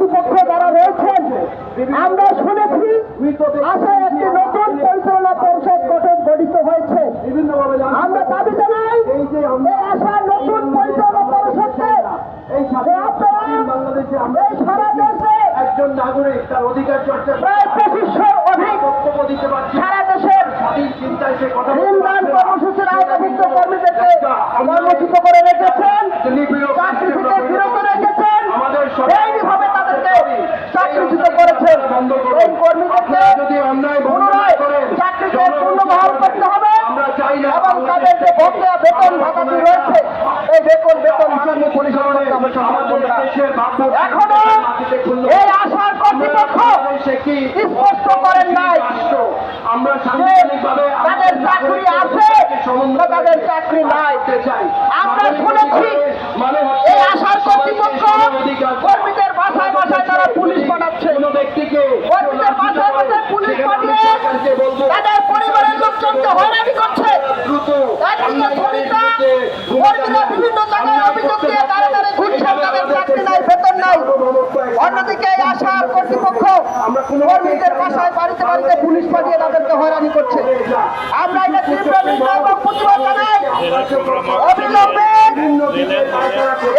কর্তৃপক্ষ যারা রয়েছেন আমরা শুনেছি আশায় একটি নতুন পরিচালনা পরিষদ গঠন গঠিত হয়েছে। বিভিন্নভাবে আমরা দাবি জানাই এই যে নতুন পরিচালনা পরিষদকে এই আপনারা বাংলাদেশে আমরা এই সারা দেশে একজন নাগরিক তার অধিকার চর্চা এই কর্মীদেরকে পুনরায় চাকরিতে পূর্ণবহাল করতে হবে আমরা এবং তাদের যে বকেয়া বেতন ভাতাটি রয়েছে এই বেতন বেতন ভাতাটি পরিশোধ করতে হবে আমাদের দেশের ভাবমূর্তি এখনও এই আশার কর্তৃপক্ষ সে কি? স্পষ্ট করেন নাই। রাষ্ট্র? আমরা তাদের চাকরি আছে তাদের চাকরি নাই। আমরা শুনেছি মানে এই আশার কর্তৃপক্ষ কর্মীদের বাসায় বাসায় তারা পুলিশ পাঠাচ্ছে কোন ব্যক্তিকে কর্মীদের বাসায় বাসায় পুলিশ পাঠিয়ে সরকারকে বলব তাদের পরিবারের লোকজনকে হয়রানি করছে দ্রুত একদিকে শ্রমিকরা কর্মীরা বিভিন্ন জায়গায় অভিযোগ দিয়ে দাঁড়ে দাঁড়ে ঘুরছেন তাদের চাকরি নাই বেতন নাই। অন্যদিকে এই কর্তৃপক্ষ কর্মীদের বাসায় বাড়িতে বাড়িতে পুলিশ পাঠিয়ে তাদেরকে হয়রানি করছে। আমরা এটা তীব্র নিন্দা এবং প্রতিবাদ জানাই